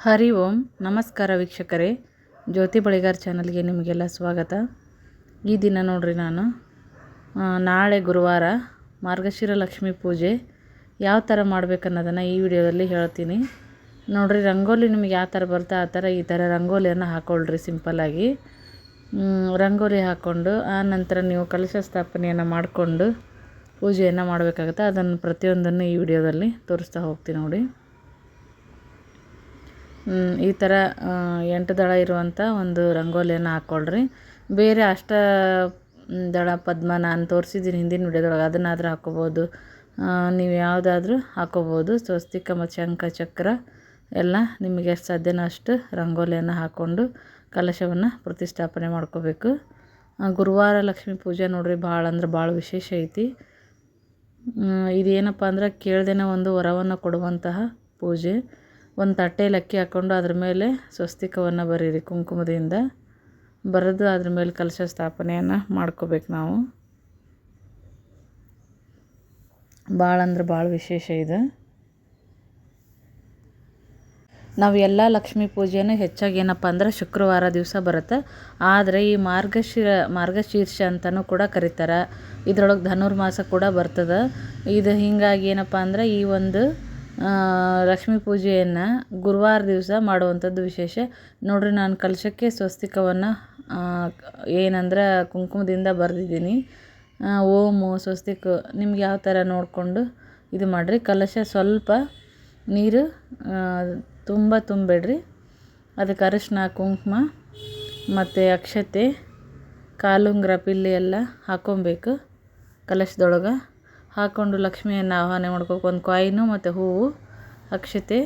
ಹರಿ ಓಂ. ನಮಸ್ಕಾರ ವೀಕ್ಷಕರೇ. ಜ್ಯೋತಿ ಬಳಿಗಾರ್ ಚಾನಲ್ಗೆ ನಿಮಗೆಲ್ಲ ಸ್ವಾಗತ. ಈ ದಿನ ನೋಡ್ರಿ ನಾನು ನಾಳೆ ಗುರುವಾರ ಮಾರ್ಗಶಿರ ಲಕ್ಷ್ಮಿ ಪೂಜೆ. ಯಾವ ಥರ ಮಾಡ್ಬೇಕನ್ನೋದನ್ನು ಈ ವಿಡಿಯೋದಲ್ಲಿ ಹೇಳ್ತೀನಿ. ನೋಡ್ರಿ, ರಂಗೋಲಿ ನಿಮಗೆ ಯಾವ ಥರ ಬರುತ್ತೆ ಆ ಥರ ಈ ಥರ ರಂಗೋಲಿಯನ್ನು ಹಾಕ್ಕೊಳ್ರಿ ಸಿಂಪಲ್ಲಾಗಿ ರಂಗೋಲಿ ಹಾಕ್ಕೊಂಡು ಆ ನಂತರ ನೀವು ಕಲಶ ಸ್ಥಾಪನೆಯನ್ನು ಮಾಡಿಕೊಂಡು ಪೂಜೆಯನ್ನು ಮಾಡಬೇಕಾಗುತ್ತೆ. ಅದನ್ನು ಪ್ರತಿಯೊಂದನ್ನು ಈ ವಿಡಿಯೋದಲ್ಲಿ ತೋರಿಸ್ತಾ ಹೋಗ್ತೀನಿ ನೋಡಿ. ಈ ಥರ ಎಂಟು ದಳ ಇರುವಂಥ ಒಂದು ರಂಗೋಲಿಯನ್ನು ಹಾಕ್ಕೊಳ್ರಿ ಬೇರೆ ಅಷ್ಟ ದಳ, ಪದ್ಮ ನಾನು ತೋರಿಸಿದ್ದೀನಿ ಹಿಂದಿನ ವಿಡಿಯೋದೊಳಗೆ. ಅದನ್ನಾದರೂ ಹಾಕ್ಕೋಬೋದು ನೀವು ಯಾವುದಾದ್ರೂ ಹಾಕ್ಕೋಬೋದು ಸ್ವಸ್ತಿಕ ಮತ್ತು ಶಂಖ ಚಕ್ರ ಎಲ್ಲ ನಿಮಗೆ ಎಷ್ಟು ಸಾಧ್ಯನೋ ಅಷ್ಟು ರಂಗೋಲಿಯನ್ನು ಹಾಕ್ಕೊಂಡು ಕಲಶವನ್ನು ಪ್ರತಿಷ್ಠಾಪನೆ ಮಾಡ್ಕೋಬೇಕು. ಗುರುವಾರ ಲಕ್ಷ್ಮೀ ಪೂಜೆ ನೋಡ್ರಿ ಭಾಳ ಅಂದ್ರೆ ಭಾಳ ವಿಶೇಷ ಐತಿ. ಇದೇನಪ್ಪ ಅಂದ್ರೆ ಕೇಳ್ದೇನೆ ಒಂದು ವರವನ್ನು ಕೊಡುವಂತಹ ಪೂಜೆ. ಒಂದು ತಟ್ಟೆಯಲ್ಲಿ ಅಕ್ಕಿ ಹಾಕ್ಕೊಂಡು ಅದ್ರ ಮೇಲೆ ಸ್ವಸ್ತಿಕವನ್ನು ಬರೀರಿ, ಕುಂಕುಮದಿಂದ ಬರೆದು ಅದ್ರ ಮೇಲೆ ಕಲಶ ಸ್ಥಾಪನೆಯನ್ನು ಮಾಡ್ಕೋಬೇಕು ನಾವು. ಭಾಳ ಅಂದ್ರೆ ಭಾಳ ವಿಶೇಷ ಇದು. ನಾವು ಎಲ್ಲ ಲಕ್ಷ್ಮೀ ಪೂಜೆನೂ ಹೆಚ್ಚಾಗಿ ಏನಪ್ಪ ಅಂದ್ರೆ ಶುಕ್ರವಾರ ದಿವಸ ಬರುತ್ತೆ. ಆದರೆ ಈ ಮಾರ್ಗಶಿರ, ಮಾರ್ಗಶೀರ್ಷ ಅಂತಲೂ ಕೂಡ ಕರೀತಾರೆ. ಇದರೊಳಗೆ ಧನುರ್ಮಾಸ ಕೂಡ ಬರ್ತದೆ. ಇದು ಹೀಗಾಗಿ ಏನಪ್ಪ ಅಂದ್ರೆ ಈ ಒಂದು ಲಕ್ಷ್ಮೀ ಪೂಜೆಯನ್ನು ಗುರುವಾರ ದಿವಸ ಮಾಡುವಂಥದ್ದು ವಿಶೇಷ. ನೋಡಿರಿ, ನಾನು ಕಲಶಕ್ಕೆ ಸ್ವಸ್ತಿಕವನ್ನು ಏನಂದ್ರೆ ಕುಂಕುಮದಿಂದ ಬರೆದಿದ್ದೀನಿ. ಓಮು ಸ್ವಸ್ತಿಕ, ನಿಮ್ಗೆ ಯಾವ ಥರ ನೋಡಿಕೊಂಡು ಇದು ಮಾಡಿರಿ. ಕಲಶ ಸ್ವಲ್ಪ ನೀರು ತುಂಬ ತುಂಬಬೇಡ್ರಿ. ಅದಕ್ಕೆ ಅರಿಶಿನ, ಕುಂಕುಮ ಮತ್ತು ಅಕ್ಷತೆ, ಕಾಲುಂಗ್ರ ಪಿಲ್ಲಿ ಎಲ್ಲ ಹಾಕೊಬೇಕು ಕಲಶದೊಳಗೆ. ಹಾಕ್ಕೊಂಡು ಲಕ್ಷ್ಮಿಯನ್ನು ಆಹ್ವಾನ ಮಾಡ್ಕೋಬೇಕು ಒಂದು ಕಾಯಿನು ಮತ್ತು ಹೂವು, ಅಕ್ಷತೆ,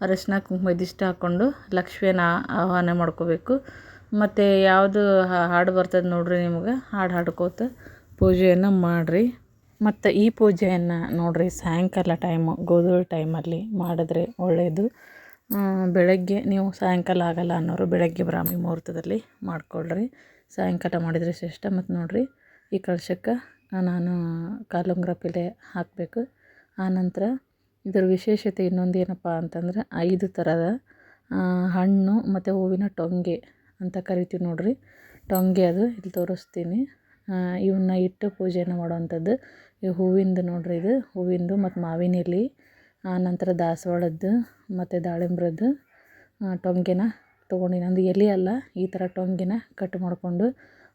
ಅರಶಿನ, ಕುಂಕುಮ ಇದಿಷ್ಟು ಹಾಕ್ಕೊಂಡು ಲಕ್ಷ್ಮಿಯನ್ನು ಆಹ್ವಾನ ಮಾಡ್ಕೋಬೇಕು. ಮತ್ತು ಯಾವುದು ಹಾಡು ಬರ್ತದೆ ನೋಡ್ರಿ ನಿಮ್ಗೆ. ಹಾಡು ಹಾಡ್ಕೋತ ಪೂಜೆಯನ್ನು ಮಾಡಿರಿ. ಮತ್ತು ಈ ಪೂಜೆಯನ್ನು ನೋಡಿರಿ ಸಾಯಂಕಾಲ ಟೈಮು ಗೋಧೂಳು ಟೈಮಲ್ಲಿ ಮಾಡಿದ್ರೆ ಒಳ್ಳೆಯದು ಬೆಳಗ್ಗೆ ನೀವು ಸಾಯಂಕಾಲ ಆಗಲ್ಲ ಅನ್ನೋರು ಬೆಳಗ್ಗೆ ಬ್ರಾಹ್ಮಿ ಮುಹೂರ್ತದಲ್ಲಿ ಮಾಡ್ಕೊಳ್ರಿ. ಸಾಯಂಕಾಲ ಮಾಡಿದರೆ ಶ್ರೇಷ್ಠ. ಮತ್ತು ನೋಡಿರಿ ಈ ಕಳಶಕ್ಕೆ ನಾನು ಕಾಲುಂಗುರ ಪಿಲೆ ಹಾಕಬೇಕು. ಆನಂತರ ಇದರ ವಿಶೇಷತೆ ಇನ್ನೊಂದು ಏನಪ್ಪ ಅಂತಂದ್ರೆ ಐದು ಥರದ ಹಣ್ಣು ಮತ್ತು ಹೂವಿನ ಟೊಂಗೆ ಅಂತ ಕರಿತೀವಿ ನೋಡಿರಿ. ಟೊಂಗೆ ಅದು ಇಲ್ಲಿ ತೋರಿಸ್ತೀನಿ. ಇವನ್ನ ಇಟ್ಟು ಪೂಜೆಯನ್ನು ಮಾಡುವಂಥದ್ದು. ಈ ಹೂವಿಂದು ನೋಡಿರಿ ಇದು, ಹೂವಿಂದು ಮತ್ತು ಮಾವಿನ ಎಲೆ ಆನಂತರ ದಾಸವಾಳದ್ದು ಮತ್ತು ದಾಳಿಂಬ್ರದ್ದು ಟೊಂಗೆನ ತೊಗೊಂಡಿನ ಒಂದು ಎಲೆ ಅಲ್ಲ, ಈ ಥರ ಟೊಂಗೆನ ಕಟ್ ಮಾಡಿಕೊಂಡು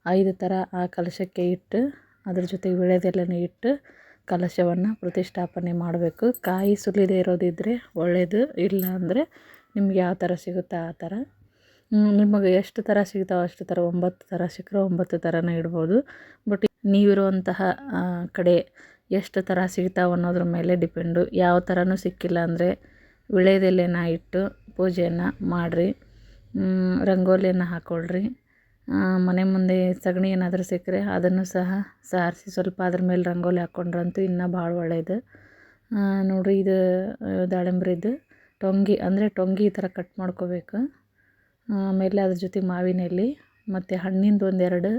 ಐದು ಥರ ಆ ಕಲಶಕ್ಕೆ ಇಟ್ಟು ಅದ್ರ ಜೊತೆಗೆ ವೀಳ್ಯದೆಲೆನ ಇಟ್ಟು ಕಲಶವನ್ನು ಪ್ರತಿಷ್ಠಾಪನೆ ಮಾಡಬೇಕು. ಕಾಯಿ ಸುಲಿದೇ ಇರೋದಿದ್ದರೆ ಒಳ್ಳೆಯದು ಇಲ್ಲ ಅಂದರೆ ನಿಮ್ಗೆ ಯಾವ ಥರ ಸಿಗುತ್ತೋ ಆ ಥರ. ನಿಮಗೆ ಎಷ್ಟು ಥರ ಸಿಗ್ತಾವೆ ಅಷ್ಟು ಥರ, ಒಂಬತ್ತು ಥರ ಸಿಕ್ಕರೆ ಒಂಬತ್ತು ಥರನೇ ಇಡ್ಬೋದು. ಬಟ್ ನೀವಿರುವಂತಹ ಕಡೆ ಎಷ್ಟು ಥರ ಸಿಗ್ತಾವೆ ಅನ್ನೋದ್ರ ಮೇಲೆ ಡಿಪೆಂಡು. ಯಾವ ಥರನೂ ಸಿಕ್ಕಿಲ್ಲ ಅಂದರೆ ವಿಳೆದೆಲೆನ ಇಟ್ಟು ಪೂಜೆಯನ್ನು ಮಾಡಿರಿ. ರಂಗೋಲಿಯನ್ನು ಹಾಕ್ಕೊಳ್ರಿ ಮನೆ ಮುಂದೆ ಸಗಣಿ ಏನಾದರೂ ಸಿಕ್ಕರೆ ಅದನ್ನು ಸಹ ಸಾರಿಸಿ ಸ್ವಲ್ಪ ಅದ್ರ ಮೇಲೆ ರಂಗೋಲಿ ಹಾಕ್ಕೊಂಡ್ರಂತೂ ಇನ್ನೂ ಭಾಳ ಒಳ್ಳೆಯದು ನೋಡಿರಿ ಇದು ದಾಳಿಂಬ್ರಿದು ಟೊಂಗಿ, ಅಂದರೆ ಟೊಂಗಿ ಈ ಥರ ಕಟ್ ಮಾಡ್ಕೋಬೇಕು. ಆಮೇಲೆ ಅದ್ರ ಜೊತೆ ಮಾವಿನ ಎಲೆ ಮತ್ತು ಹಣ್ಣಿಂದು ಒಂದೆರಡು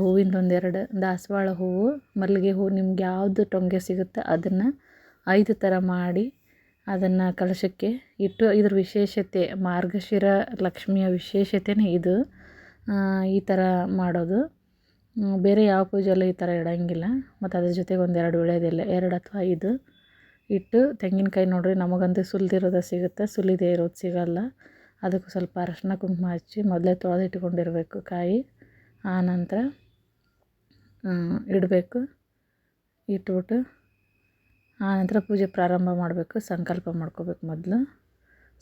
ಹೂವಿಂದ ಒಂದೆರಡು, ದಾಸವಾಳ ಹೂವು, ಮಲ್ಲಿಗೆ ಹೂವು, ನಿಮ್ಗೆ ಯಾವುದು ಟೊಂಗೆ ಸಿಗುತ್ತೆ ಅದನ್ನು ಐದು ಥರ ಮಾಡಿ ಅದನ್ನು ಕಲಶಕ್ಕೆ ಇಟ್ಟು ಇದ್ರ ವಿಶೇಷತೆ, ಮಾರ್ಗಶಿರ ಲಕ್ಷ್ಮಿಯ ವಿಶೇಷತೆನೇ ಇದು. ಈ ಥರ ಮಾಡೋದು. ಬೇರೆ ಯಾವ ಪೂಜೆಯಲ್ಲೂ ಈ ಥರ ಇಡೋಂಗಿಲ್ಲ. ಮತ್ತು ಅದ್ರ ಜೊತೆಗೆ ಒಂದೆರಡು ವೀಳ್ಯದೆಲೆ ಎರಡು ಅಥವಾ ಐದು ಇಟ್ಟು, ತೆಂಗಿನಕಾಯಿ ನೋಡಿರಿ ನಮಗಂತೂ ಸುಲಿದಿರೋದು ಸಿಗುತ್ತೆ, ಸುಲಿದೇ ಇರೋದು ಸಿಗೋಲ್ಲ. ಅದಕ್ಕೆ ಸ್ವಲ್ಪ ಅರಶಿನ ಕುಂಕುಮ ಹಚ್ಚಿ ಮೊದಲೇ ತೊಳೆದು ಇಟ್ಕೊಂಡಿರಬೇಕು ಕಾಯಿ ಆನಂತರ ಇಡಬೇಕು, ಇಟ್ಬಿಟ್ಟು ಆನಂತರ ಪೂಜೆ ಪ್ರಾರಂಭ ಮಾಡಬೇಕು, ಸಂಕಲ್ಪ ಮಾಡ್ಕೋಬೇಕು ಮೊದಲು.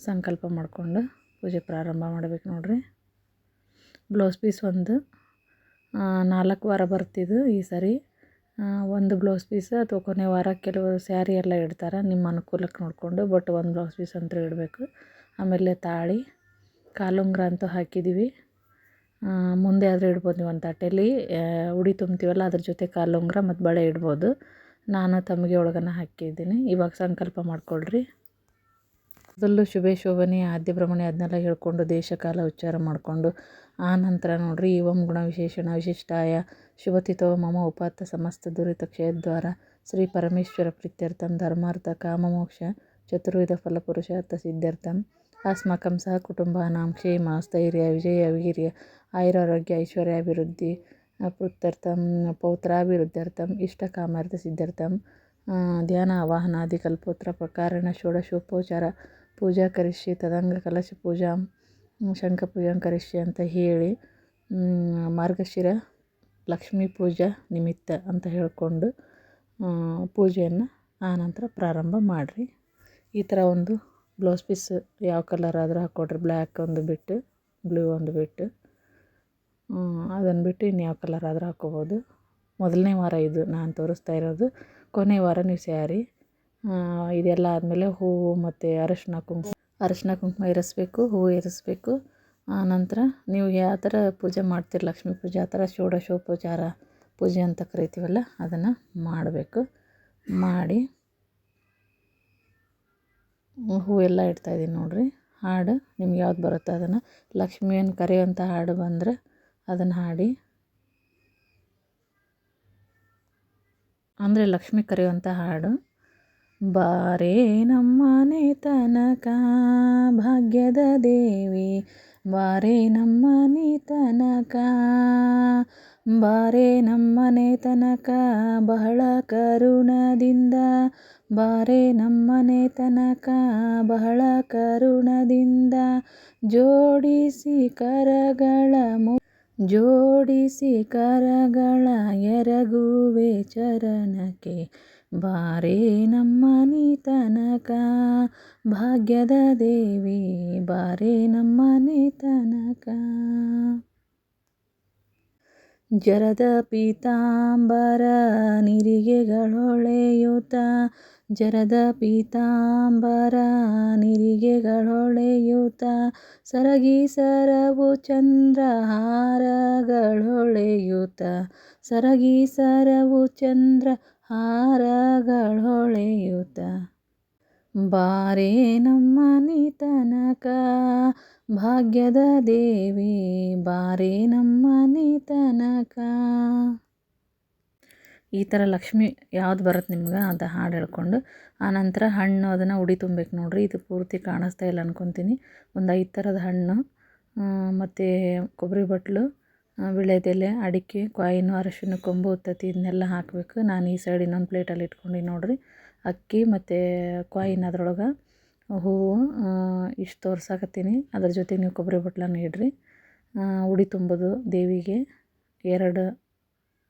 ಸಂಕಲ್ಪ ಮಾಡಿಕೊಂಡು ಪೂಜೆ ಪ್ರಾರಂಭ ಮಾಡಬೇಕು ನೋಡ್ರಿ. ಬ್ಲೌಸ್ ಪೀಸ್ ಒಂದು. ನಾಲ್ಕು ವಾರ ಬರ್ತಿದ್ದು ಈ ಸರಿ. ಒಂದು ಬ್ಲೌಸ್ ಪೀಸ್ ಅಥವಾ ಕೊನೆ ವಾರ ಕೆಲವು ಸ್ಯಾರಿ ಎಲ್ಲ ಇಡ್ತಾರೆ, ನಿಮ್ಮ ಅನುಕೂಲಕ್ಕೆ ನೋಡಿಕೊಂಡು, ಬಟ್ ಒಂದು ಬ್ಲೌಸ್ ಪೀಸ್ ಅಂತ ಇಡಬೇಕು. ಆಮೇಲೆ ತಾಳಿ, ಕಾಲುಂಗ್ರ ಅಂತೂ ಹಾಕಿದ್ದೀವಿ ಮುಂದೆ ಆದರೂ ಇಡ್ಬೋದು ನೀವು ಒಂದು ತಟ್ಟೆಯಲ್ಲಿ ಉಡಿ ತುಂಬ್ತೀವಲ್ಲ, ಅದ್ರ ಜೊತೆ ಕಾಲುಂಗ್ರ ಮತ್ತು ಬಳೆ ಇಡ್ಬೋದು. ನಾನು ತಮಗೆ ಒಳಗನ ಹಾಕಿದ್ದೀನಿ. ಇವಾಗ ಸಂಕಲ್ಪ ಮಾಡ್ಕೊಳ್ರಿ. ಮೊದಲು ಶುಭೆ ಶೋಭನೆ, ಆದ್ಯ ಭ್ರಮಣೆ ಅದನ್ನೆಲ್ಲ ಹೇಳ್ಕೊಂಡು ದೇಶ ಕಾಲ ಉಚ್ಚಾರ ಮಾಡಿಕೊಂಡು, ಆ ನಂತರ ನೋಡ್ರಿ ಇವಂ ಗುಣ ವಿಶೇಷಣ ವಿಶಿಷ್ಟಾಯ ಶುಭತಿಥೋ ಮಮ ಉಪಾತ್ತ ಸಮಸ್ತ ದುರಿತ ಕ್ಷಯದ್ವಾರ, ಶ್ರೀ ಪರಮೇಶ್ವರ ಪ್ರೀತ್ಯರ್ಥಂ ಧರ್ಮಾರ್ಥ ಕಾಮಮೋಕ್ಷ ಚತುರ್ವಿಧ ಫಲಪುರುಷಾರ್ಥ ಸಿದ್ಧಾರ್ಥಂ, ಅಸ್ಮಾಕಂ ಸಹ ಕುಟುಂಬಾನಾಂ ಕ್ಷೇಮ ಸ್ಥೈರ್ಯ ವಿಜಯ ವೀರ್ಯ ಆಯುರಾರೋಗ್ಯ, ಐಶ್ವರ್ಯಾಭಿವೃದ್ಧಿ ಪೃತ್ಯರ್ಥಂ ಇಷ್ಟ ಕಾಮಾರ್ಥ ಸಿದ್ಧಾರ್ಥಂ ಧ್ಯಾನ, ಆವಾಹನಾದಿ, ಕಲ್ಪೋತ್ರ, ಪ್ರಕಾರಣ, ಷೋಡಶೋಪಚಾರ ಪೂಜಾ ಕರಿಸಿ ತದಂಗ ಕಲಶ ಪೂಜಾ ಶಂಖ ಪೂಜಾ ಕರಿಸಿ ಅಂತ ಹೇಳಿ ಮಾರ್ಗಶಿರ ಲಕ್ಷ್ಮೀ ಪೂಜಾ ನಿಮಿತ್ತ ಅಂತ ಹೇಳಿಕೊಂಡು ಪೂಜೆಯನ್ನು ಆನಂತರ ಪ್ರಾರಂಭ ಮಾಡಿರಿ. ಈ ಥರ ಒಂದು ಬ್ಲೌಸ್ ಪೀಸ್ ಯಾವ ಕಲರ್ ಆದರೂ ಹಾಕ್ಕೊಡ್ರಿ ಬ್ಲ್ಯಾಕ್ ಒಂದು ಬಿಟ್ಟು ಬ್ಲೂ ಒಂದು ಬಿಟ್ಟು ಅದನ್ನು ಬಿಟ್ಟು ಇನ್ನು ಯಾವ ಕಲರ್ ಆದರೂ ಹಾಕ್ಕೋಬೋದು ಮೊದಲನೇ ವಾರ ಇದು ನಾನು ತೋರಿಸ್ತಾ ಇರೋದು. ಕೊನೆ ವಾರ ನೀವು ಸ್ಯಾರಿ ಇದೆಲ್ಲ ಆದಮೇಲೆ ಹೂವು ಮತ್ತು ಅರಶಿನ ಕುಂಕುಮ ಅರಶಿನ ಕುಂಕುಮ ಇರಿಸ್ಬೇಕು ಹೂವು ಇರಿಸ್ಬೇಕು. ಆನಂತರ ನೀವು ಯಾವ ಥರ ಪೂಜೆ ಮಾಡ್ತೀರಿ, ಲಕ್ಷ್ಮೀ ಪೂಜೆ, ಆ ಥರ ಷೋಡಶೋಪಚಾರ ಪೂಜೆ ಅಂತ ಕರಿತೀವಲ್ಲ, ಅದನ್ನು ಮಾಡಬೇಕು. ಮಾಡಿ ಹೂವೆಲ್ಲ ಇಡ್ತಾಯಿದ್ದೀನಿ ನೋಡಿರಿ. ಹಾಡು, ನಿಮ್ಗೆ ಯಾವ್ದು ಬರುತ್ತೆ ಅದನ್ನು. ಲಕ್ಷ್ಮಿಯನ್ನು ಕರೆಯುವಂಥ ಹಾಡು ಬಂದರೆ ಅದನ್ನು ಹಾಡಿ. ಅಂದರೆ ಲಕ್ಷ್ಮಿ ಕರೆಯುವಂಥ ಹಾಡು. ಬಾರೇ ನಮ್ಮನೆ ತನಕ ಭಾಗ್ಯದ ದೇವಿ. ಬಾರೇ ನಮ್ಮನೆ ತನಕ, ಬಾರೇ ನಮ್ಮನೆ ತನಕ ಬಹಳ ಕರುಣದಿಂದ. ಬಾರೇ ನಮ್ಮನೆ ತನಕ ಬಹಳ ಕರುಣದಿಂದ. ಜೋಡಿಸಿ ಕರಗಳ ಮು, ಜೋಡಿಸಿ ಕರಗಳ ಎರಗುವೆ ಚರಣಕ್ಕೆ. ಬಾರೇ ನಮ್ಮ ತನಕ ಭಾಗ್ಯದ ದೇವಿ, ಬಾರೇ ನಮ್ಮ ತನಕ ಜರದ ಪೀತಾಂಬರ ನಿರಿಗೆಗಳೊಳೆಯುತ ಜರದ ಪೀತಾಂಬರ ನಿರಿಗೆಗಳೊಳೆಯುತ ಸರಗಿ ಸರವು ಚಂದ್ರಹಾರಗಳೊಳೆಯುತ ಸರಗಿ ಸರವು ಚಂದ್ರ ಹಾರಗಳೊಳೆಯುತ್ತ. ಬಾರೆ ನಮ್ಮ ತನಕ ಭಾಗ್ಯದ ದೇವಿ, ಬಾರೆ ನಮ್ಮ ತನಕ ಈ ಥರ ಲಕ್ಷ್ಮಿ ಯಾವ್ದು ಬರುತ್ತೆ ನಿಮ್ಗೆ? ಅದು ಹಾಡು ಹೇಳ್ಕೊಂಡು ಆನಂತರ ಹಣ್ಣು, ಅದನ್ನು ಉಡಿ ತುಂಬಬೇಕು ನೋಡ್ರಿ. ಇದು ಪೂರ್ತಿ ಕಾಣಿಸ್ತಾ ಇಲ್ಲ ಅನ್ಕೊತೀನಿ. ಒಂದು ಐದು ಥರದ ಹಣ್ಣು ಮತ್ತು ಕೊಬ್ಬರಿ ಬಟ್ಲು ವೀಳ್ಯದೆಲೆ, ಅಡಿಕೆ, ಕಾಯಿನು, ಅರಶಿನ, ಕೊಂಬು ಉತ್ತತ್ತಿ ಇದನ್ನೆಲ್ಲ ಹಾಕಬೇಕು. ನಾನು ಈ ಸೈಡ್ ಇನ್ನೊಂದು ಪ್ಲೇಟಲ್ಲಿ ಇಟ್ಕೊಂಡು ನೋಡಿರಿ. ಅಕ್ಕಿ ಮತ್ತು ಕಾಯಿನ ಅದ್ರೊಳಗೆ ಹೂವು ಇಷ್ಟು ತೋರ್ಸಾಕತ್ತೀನಿ. ಅದ್ರ ಜೊತೆಗೆ ನೀವು ಕೊಬ್ಬರಿ ಬಟ್ಲನ್ನು ಇಡ್ರಿ. ಉಡಿ ತುಂಬೋದು ದೇವಿಗೆ. ಎರಡು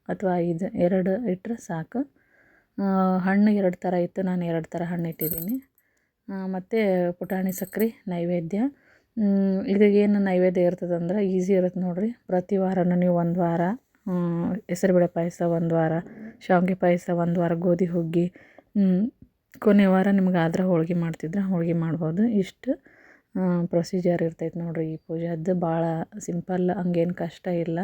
ಅಥವಾ ಐದು, ಎರಡು ಇಟ್ಟರೆ ಸಾಕು. ಹಣ್ಣು ಎರಡು ಥರ ಇತ್ತು. ನಾನು ಎರಡು ಥರ ಹಣ್ಣು ಇಟ್ಟಿದ್ದೀನಿ. ಮತ್ತು ಪುಟಾಣಿ ಸಕ್ರೆ ನೈವೇದ್ಯ. ಏನು ನೈವೇದ್ಯ ಇರ್ತದಂದ್ರೆ ಈಸಿ ಇರುತ್ತೆ ನೋಡಿರಿ. ಪ್ರತಿ ವಾರನೂ ನೀವು ಒಂದು ವಾರ ಹೆಸರುಬೇಳೆ ಪಾಯಸ ಒಂದು ವಾರ, ಶಾವಿಗೆ ಪಾಯಸ ಒಂದು ವಾರ, ಗೋಧಿ ಹುಗ್ಗಿ ಕೊನೆ ವಾರ ನಿಮ್ಗೆ ಆದ್ರೆ ಹೋಳ್ಗೆ ಮಾಡ್ತಿದ್ರೆ, ಹೋಳ್ಗೆ ಮಾಡ್ಬೋದು. ಇಷ್ಟು ಪ್ರೊಸೀಜರ್ ಇರ್ತೈತೆ ನೋಡಿರಿ ಈ ಪೂಜೆದ್ದು ಭಾಳ ಸಿಂಪಲ್ ಹಂಗೇನು ಕಷ್ಟ ಇಲ್ಲ.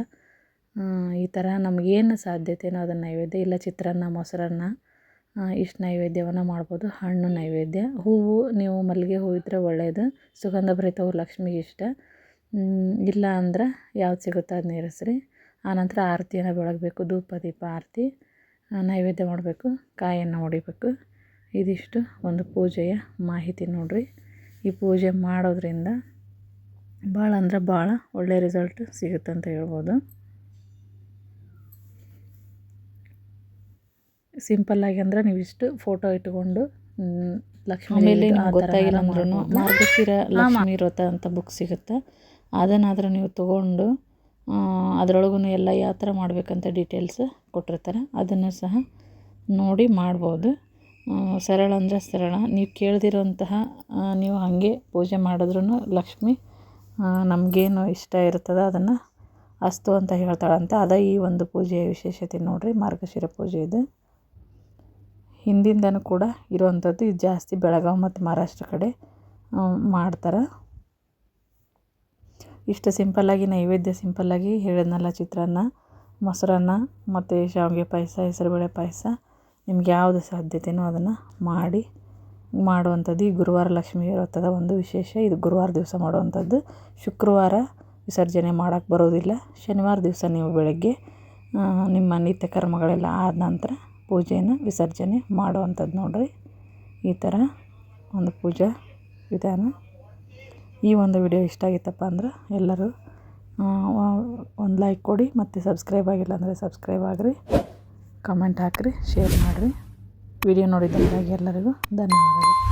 ಈ ಥರ ನಮಗೇನು ಸಾಧ್ಯತೆನೋ ಅದನ್ನು ನೈವೇದ್ಯ, ಇಲ್ಲ ಚಿತ್ರಾನ್ನ, ಮೊಸರನ್ನ ಇಷ್ಟು ನೈವೇದ್ಯವನ್ನು ಮಾಡ್ಬೋದು. ಹಣ್ಣು ನೈವೇದ್ಯ. ಹೂವು ನೀವು ಮಲ್ಲಿಗೆ ಹೂ ಇದ್ದರೆ ಒಳ್ಳೆಯದು ಸುಗಂಧಭರಿತ ಹೂ ಲಕ್ಷ್ಮಿಗೆ ಇಷ್ಟ. ಇಲ್ಲ ಅಂದ್ರೆ ಯಾವ್ದು ಸಿಗುತ್ತೆ ಅದನ್ನ ಇರಿಸ್ರಿ. ಆನಂತರ ಆರತಿಯನ್ನು ಬೆಳಗಬೇಕು. ಧೂಪ, ದೀಪ, ಆರತಿ. ನೈವೇದ್ಯ ಮಾಡಬೇಕು. ಕಾಯನ್ನು ಹೊಡಿಬೇಕು. ಇದಿಷ್ಟು ಒಂದು ಪೂಜೆಯ ಮಾಹಿತಿ ನೋಡಿರಿ. ಈ ಪೂಜೆ ಮಾಡೋದ್ರಿಂದ ಭಾಳ ಅಂದ್ರೆ ಭಾಳ ಒಳ್ಳೆಯ ರಿಸಲ್ಟ್ ಸಿಗುತ್ತೆ ಅಂತ ಹೇಳ್ಬೋದು. ಸಿಂಪಲ್ಲಾಗಿ ಅಂದ್ರೆ ನೀವು ಇಷ್ಟು ಫೋಟೋ ಇಟ್ಕೊಂಡು ಲಕ್ಷ್ಮಿ ಆಮೇಲೆ ಗೊತ್ತಾಗಿಲ್ಲ ಅಂದ್ರೂ ಮಾರ್ಗಶಿರ ಲಕ್ಷ್ಮಿ ವ್ರತ ಅಂತ ಬುಕ್ ಸಿಗುತ್ತೆ. ಅದನ್ನಾದರೂ ನೀವು ತೊಗೊಂಡು ಅದರೊಳಗೂ ಎಲ್ಲ ಯಾವ ಥರ ಮಾಡಬೇಕಂತ ಡೀಟೇಲ್ಸ್ ಕೊಟ್ಟಿರ್ತಾರೆ. ಅದನ್ನು ಸಹ ನೋಡಿ ಮಾಡ್ಬೋದು. ಸರಳ ಅಂದರೆ ಸರಳ. ನೀವು ಕೇಳ್ದಿರೋಂತಹ ನೀವು ಹಾಗೆ ಪೂಜೆ ಮಾಡಿದ್ರೂ ಲಕ್ಷ್ಮಿ ನಮಗೇನು ಇಷ್ಟ ಇರ್ತದೆ ಅದನ್ನು ಅಸ್ತು ಅಂತ ಹೇಳ್ತಾಳಂತೆ. ಅದೇ ಈ ಒಂದು ಪೂಜೆಯ ವಿಶೇಷತೆ ನೋಡಿರಿ. ಮಾರ್ಗಶಿರ ಪೂಜೆ ಇದು. ಹಿಂದಿಂದನೂ ಕೂಡ ಇರುವಂಥದ್ದು ಇದು ಜಾಸ್ತಿ ಬೆಳಗಾವಿ ಮತ್ತು ಮಹಾರಾಷ್ಟ್ರ ಕಡೆ ಮಾಡ್ತಾರೆ. ಇಷ್ಟು ಸಿಂಪಲ್ಲಾಗಿ, ನೈವೇದ್ಯ ಸಿಂಪಲ್ಲಾಗಿ ಹೇಳಿದ್ನಲ್ಲ ಚಿತ್ರಾನ್ನ, ಮೊಸರನ್ನ ಮತ್ತು ಶಾವಿಗೆ ಪಾಯಸ, ಹೆಸರುಬೇಳೆ ಪಾಯಸ. ನಿಮ್ಗೆ ಯಾವುದು ಸಾಧ್ಯತೆಯೋ ಅದನ್ನು ಮಾಡಿ, ಮಾಡುವಂಥದ್ದು ಈ ಗುರುವಾರ ಲಕ್ಷ್ಮೀ ವ್ರತದ ಒಂದು ವಿಶೇಷ. ಇದು ಗುರುವಾರ ದಿವಸ ಮಾಡುವಂಥದ್ದು. ಶುಕ್ರವಾರ ವಿಸರ್ಜನೆ ಮಾಡೋಕ್ಕೆ ಬರೋದಿಲ್ಲ. ಶನಿವಾರ ದಿವಸ ನೀವು ಬೆಳಗ್ಗೆ ನಿಮ್ಮ ನಿತ್ಯ ಕರ್ಮಗಳೆಲ್ಲ ಆದ ನಂತರ ಪೂಜೆಯನ್ನು ವಿಸರ್ಜನೆ ಮಾಡುವಂಥದ್ದು ನೋಡಿರಿ. ಈ ಥರ ಒಂದು ಪೂಜಾ ವಿಧಾನ. ಈ ಒಂದು ವಿಡಿಯೋ ಇಷ್ಟ ಆಗಿತ್ತಪ್ಪ ಅಂದ್ರೆ ಎಲ್ಲರೂ ಒಂದು ಲೈಕ್ ಕೊಡಿ ಮತ್ತು ಸಬ್ಸ್ಕ್ರೈಬ್ ಆಗಿಲ್ಲ ಅಂದರೆ ಸಬ್ಸ್ಕ್ರೈಬ್ ಆಗಿರಿ. ಕಮೆಂಟ್ ಹಾಕಿರಿ ಶೇರ್ ಮಾಡಿರಿ. ವಿಡಿಯೋ ನೋಡಿದ್ದಕ್ಕಾಗಿ ಎಲ್ಲರಿಗೂ ಧನ್ಯವಾದಗಳು.